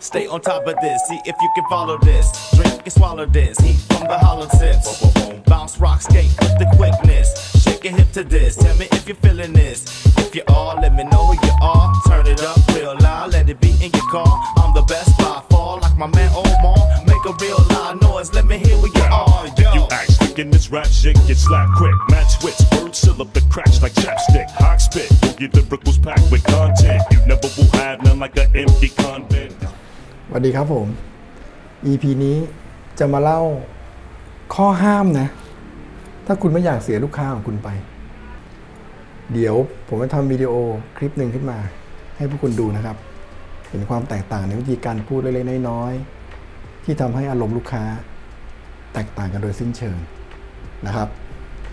Stay on top of this, see if you can follow this. Drink and swallow this, eat from the hollow tips. Bounce, rock, skate with the quickness. Shake your hip to this, tell me if you're feeling this. If you are, let me know you are. Turn it up real loud, let it be in your car. I'm the best by far, like my man Omar. Make a real loud noise, let me hear where you are. Yo. You act slick in this rap shit, get slapped quick. Match wits, word syllable crash like chapstick. Hot spit, your lyricals packed with content. You never will have none like an empty convent. สวัสดีครับผม EP นี้จะมาเล่าข้อห้ามนะ ถ้าคุณไม่อยากเสียลูกค้าของคุณไป เดี๋ยวผมจะทำวิดีโอคลิปหนึ่งขึ้นมา ให้พวกคุณดูนะครับ เห็นความแตกต่างในวิธีการพูดเล็กๆน้อยๆที่ทำให้อารมณ์ลูกค้า แตกต่างกันโดยสิ้นเชิงนะครับ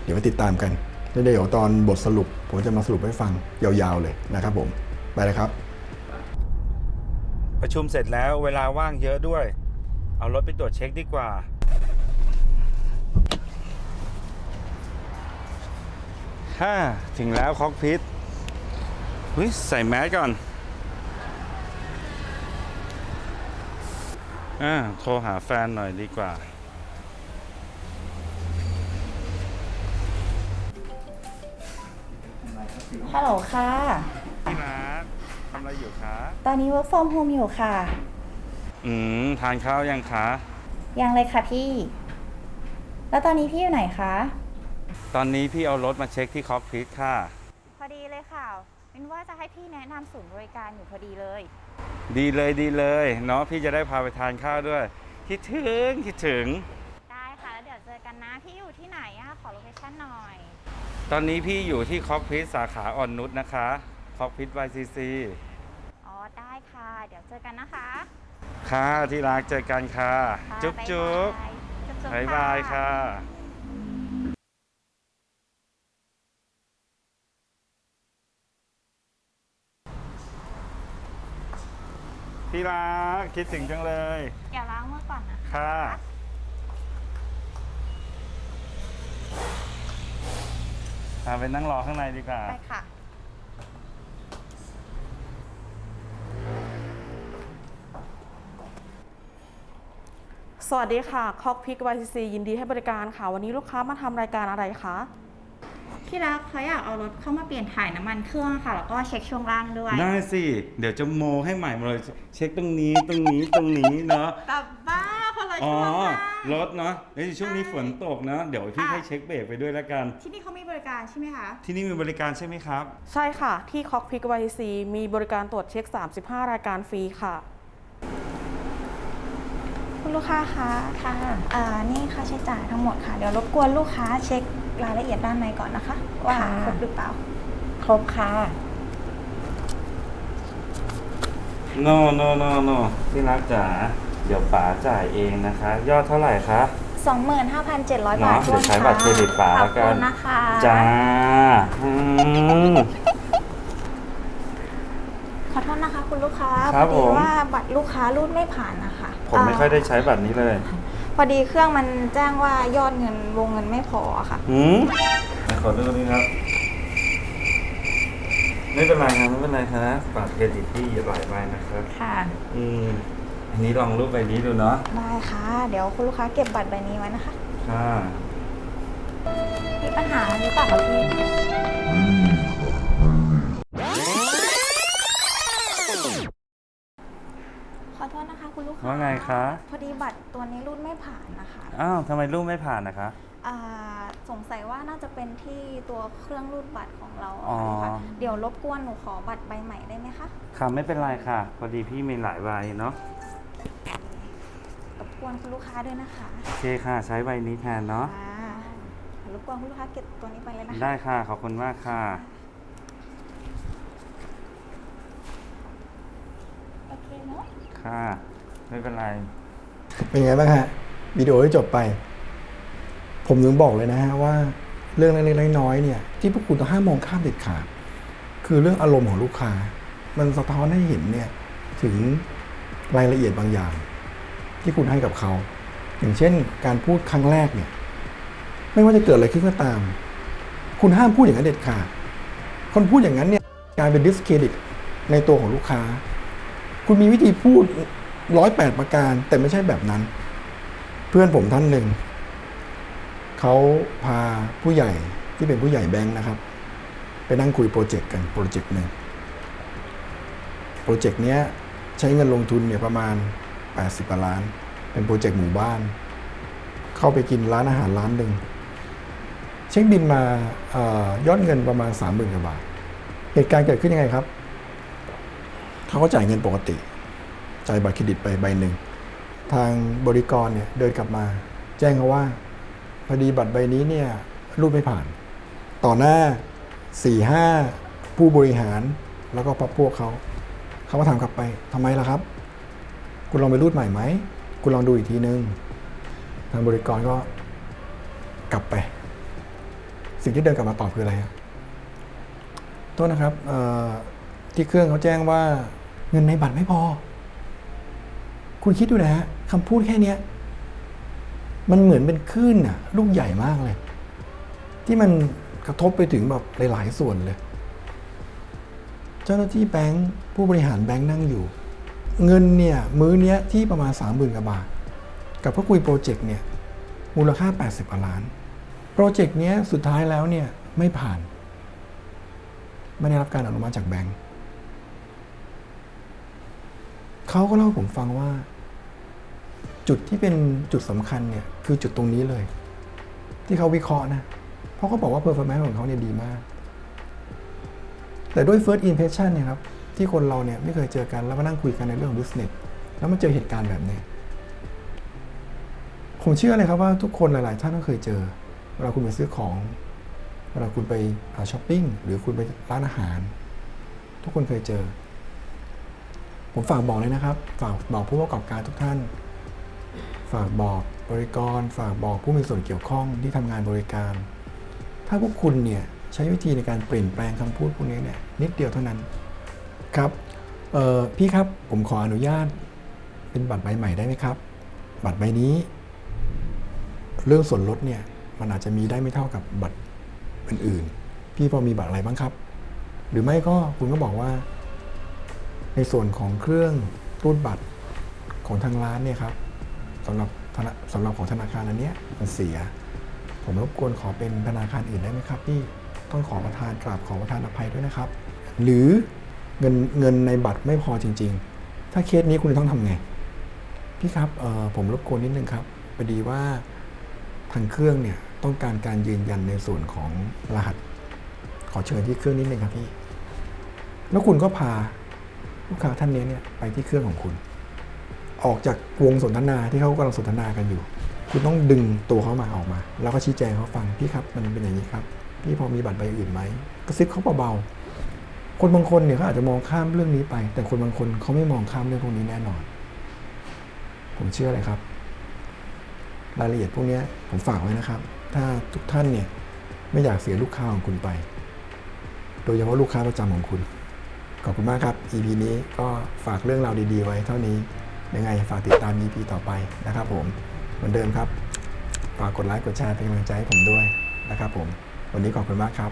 เดี๋ยวมาติดตามกันเดี๋ยวตอนบทสรุป ผมจะมาสรุปให้ฟังยาวๆเลยนะครับผม ไปเลยครับ ประชุมเสร็จแล้วเวลาว่างเยอะด้วย เอารถไปตรวจเช็คดีกว่าฮ่าถึงแล้วคอกพิทเฮ้ยใส่แมสก่อน อ่า โทรหาแฟนหน่อยดีกว่า ฮัลโหลค่ะพี่รักทำอะไรอยู่คะตอนนี้ work from home อยู่ค่ะ อืมทานข้าวยังคะยังเลยค่ะพี่ แล้วตอนนี้พี่อยู่ไหนคะ ตอนนี้พี่เอารถมาเช็คที่คอกพิทค่ะ พอดีเลยค่ะเป็นว่าจะให้พี่แนะนำศูนย์บริการอยู่พอดีเลย ดีเลยดีเลยเนาะพี่จะได้พาไปทานข้าวด้วย คิดถึงคิดถึง ได้ค่ะแล้วเดี๋ยวเจอกันนะ พี่อยู่ที่ไหนอะขอโลเคชั่นหน่อย ตอนนี้พี่อยู่ที่คอกพิทสาขาอ่อนนุชนะคะคอกพิท YCC อ๋อได้ค่ะ เดี๋ยวเจอกันนะคะค่ะที่รักเจอกันค่ะ ค่ะจุ๊บจุ๊บบ๊ายบายจุ๊บจุ๊บายบายค่ะ ที่รักคิดถึงจังเลยอย่าล้างมือก่อนนะค่ะพาไปนั่งรอข้างในดีกว่า ไปค่ะ สวัสดีค่ะคอกพิก YCC ยินดีให้บริการค่ะ วันนี้ลูกค้ามาทำรายการอะไรคะที่รักเขาอยากเอารถเข้ามาเปลี่ยนถ่ายน้ำมันเครื่องค่ะ แล้วก็เช็คช่วงล่างด้วยได้สิ เดี๋ยวจะโมให้ใหม่หมดเลยเช็คตรงนี้ตรงนี้ตรงนี้เนาะแต่บ้าคนละอ๋อช่วงล่างรถเนาะเฮ้ยช่วงนี้ฝนตกนะ เดี๋ยวพี่ค่ะให้เช็คเบรกไปด้วยแล้วกัน ที่นี่เขามีบริการใช่ไหมคะ ที่นี่มีบริการใช่ไหมครับ ใช่ค่ะ ที่คอกพิก YCC มีบริการตรวจเช็ค 35 รายการฟรีค่ะ คุณลูกค้าคะค่ะอ่านี่ค่าใช้จ่ายทั้งหมดค่ะ เดี๋ยวรบกวนลูกค้าเช็ครายละเอียดด้านในก่อนนะคะ ว่าครบหรือเปล่า ครบค่ะ no no no no ที่รักจ๋าเดี๋ยวป๋าจ่ายเองนะคะ ยอดเท่าไหร่คะ 25,700เนาะบาทเดี๋ยวใช้บัตรเครดิตป๋าขอแล้บวกัคุนณนะคะจ้าอืม ขอโทษนะคะคุณลูกค้าครับพอดีผม ว่าบัตรลูกค้ารูดไม่ผ่านนะคะ ผมไม่ค่อยได้ใช้บัตรนี้เลยพอดีเครื่องมันแจ้งว่ายอดเงินวงเงินไม่พอค่ะหืมขอดูนี่ครับ ไม่เป็นไรครับไม่เป็นไรครับบัตรเครดิตที่หลายใบนะครับ ค่ะ อืมอันนี้ลองรูปใบนี้ดูเนาะ ได้ค่ะ เดี๋ยวคุณลูกค้าเก็บบัตรใบนี้ไว้นะคะ ค่ะ มีปัญหาหรือเปล่าคะพี่ คะคุณลูกค้าว่าไงคะ พอดีบัตรตัวนี้รูดไม่ผ่านนะคะอ้าวทำไมรูปไม่ผ่านนะคะ อ่าสงสัยว่าน่าจะเป็นที่ตัวเครื่องรูดบัตรของเราอะอ๋อ ค่ะเดี๋ยวรบกวนหนูขอบัตรใบใหม่ได้ไหมคะค่ะไม่เป็นไรค่ะ พอดีพี่มีหลายใบเนาะรบกวนคุณลูกค้าด้วยนะคะโอเคค่ะ ใช้ใบนี้แทนเนาะ อ่ารบกวนคุณลูกค้าเก็บตัวนี้ไปเลยนะคะได้ค่ะ ขอบคุณมากค่ะ โอเคเนาะค่ะ ไม่เป็นไร เป็นไงบ้างฮะวิดีโอที่จบไป ผมถึงบอกเลยนะฮะว่าเรื่องเล็กๆน้อยๆเนี่ย ที่พวกคุณต้องห้ามมองข้ามเด็ดขาดคือเรื่องอารมณ์ของลูกค้า มันสะท้อนให้เห็นเนี่ยถึงรายละเอียดบางอย่าง ที่คุณให้กับเขา อย่างเช่น การพูดครั้งแรกเนี่ย ไม่ว่าจะเกิดอะไรขึ้นก็ตาม คุณห้ามพูดอย่างนั้นเด็ดขาดคนพูดอย่างนั้นเนี่ยกลารเป็นดิสเครดิตในตัวของลูกค้า คุณมีวิธีพูด ร้อยแปดประการ แต่ไม่ใช่แบบนั้น เพื่อนผมท่านหนึ่ง เขาพาผู้ใหญ่ที่เป็นผู้ใหญ่แบงค์นะครับ ไปนั่งคุยโปรเจกต์กัน โปรเจกต์หนึ่งโปรเจกต์เนี้ยใช้เงินลงทุนเนี่ยประมาณ 80กว่าล้าน เป็นโปรเจกต์หมู่บ้าน เข้าไปกินร้านอาหารร้านหนึ่งเช็คบินมาอยอดเงินประมาณ 3 0,000กว่าบาท เหตุการณ์เกิดขึ้นยังไงครับ เขาก็จ่ายเงินปกติ จ่ายบัตรเครดิตไปใบหนึ่ง ทางบริกรเนี่ยเดินกลับมา แจ้งเขาว่าพอดีบัตรใบนี้เนี่ยรูดไม่ผ่าน ต่อหน้าสี่ห้าผู้บริหารแล้วก็พักพวกเขาเขาก็ถามกลับไปทำไมล่ะครับ คุณลองไปรูดใหม่ไหมคุณลองดูอีกทีนึงทางบริกรก็กลับไป สิ่งที่เดินกลับมาตอบคืออะไรครับโทษนะครับที่เครื่องเขาแจ้งว่าเงินในบัตรไม่พอ คุณคิดดูนะฮะคำพูดแค่เนี้ยมันเหมือนเป็นคลื่นอะลูกใหญ่มากเลย ที่มันกระทบไปถึงแบบหลายๆส่วนเลย เจ้าหน้าที่แบงค์ผู้บริหารแบงค์นั่งอยู่ เงินเนี่ยมื้อเนี้ยที่ประมาณ3 0,000กว่าบาท กับพวกคุยโปรเจกต์เนี่ยมูลค่า 80กว่าล้าน โปรเจกต์เนี้ยสุดท้ายแล้วเนี่ยไม่ผ่าน ไม่ได้รับการอนุมัติจากแบงค์ เขาก็เล่าผมฟังว่า จุดที่เป็นจุดสำคัญเนี่ยคือจุดตรงนี้เลย ที่เขาวิเคราะห์นะ เพราะเขาบอกว่า performance ของเขาเนี่ยดีมาก แต่ด้วย first impression เนี่ยครับที่คนเราเนี่ยไม่เคยเจอกันแล้วมานั่งคุยกันในเรื่องของ business แล้วมาเจอเหตุการณ์แบบนี้ผมเชื่อเลยครับว่าทุกคนหลาย ๆ ท่านต้องเคยเจอเวลาคุณไปซื้อของเวลาคุณไปช้อปปิ้งหรือคุณไปร้านอาหาร ทุกคนเคยเจอ ผมฝากบอกเลยนะครับ ฝากบอกผู้ประกอบการทุกท่าน ฝากบอกบริกร ฝากบอกผู้มีส่วนเกี่ยวข้องที่ทำงานบริการ ถ้าพวกคุณเนี่ยใช้วิธีในการเปลี่ยนแปลงคำพูดพวกนี้เนี่ยนิดเดียวเท่านั้นครับเอ่อพี่ครับผมขออนุญาตเป็นบัตรใบใหม่ได้ไหมครับ บัตรใบนี้ เรื่องส่วนลดเนี่ยมันอาจจะมีได้ไม่เท่ากับบัตรอื่นๆ พี่พอมีบัตรอะไรบ้างครับ หรือไม่ก็คุณก็บอกว่า ในส่วนของเครื่องรูดบัตรของทางร้านเนี่ยครับสำหรับสำหรับของธนาคารอันเนี้ยมันเสีย ผมรบกวนขอเป็นธนาคารอื่นได้ไหมครับพี่ต้องขอประทานกราบขอประทานอภัยด้วยนะครับ หรือเงินเงินในบัตรไม่พอจริง ๆ ถ้าเคสนี้คุณจะต้องทำไง พี่ครับเอ่อผมรบกวนนิดนึงครับพอดีว่าทางเครื่องเนี่ยต้องการการยืนยันในส่วนของรหัส ขอเชิญที่เครื่องนิดนึงครับพี่ แล้วคุณก็พา ลูกค้าท่านนี้เนี่ยไปที่เครื่องของคุณ ออกจากวงสนทนาที่เขากำลังสนทนากันอยู่ คุณต้องดึงตัวเขามาออกมา แล้วก็ชี้แจงเขาฟังพี่ครับ มันเป็นอย่างนี้ครับ พี่พอมีบัตรใบอื่นไหมกระซิบเขาเบาๆคนบางคนเนี่ยเขาอาจจะมองข้ามเรื่องนี้ไป แต่คนบางคนเขาไม่มองข้ามเรื่องพวกนี้แน่นอน ผมเชื่อเลยครับ รายละเอียดพวกนี้ผมฝากไว้นะครับ ถ้าทุกท่านเนี่ยไม่อยากเสียลูกค้าของคุณไป โดยเฉพาะลูกค้าประจำของคุณ ขอบคุณมากครับ EP นี้ก็ฝากเรื่องราวดีๆ ไว้เท่านี้ ยังไงฝากติดตาม EP ต่อไปนะครับผม เหมือนเดิมครับ ฝากกดไลค์กดแชร์เป็นกำลังใจให้ผมด้วยนะครับผม วันนี้ขอบคุณมากครับ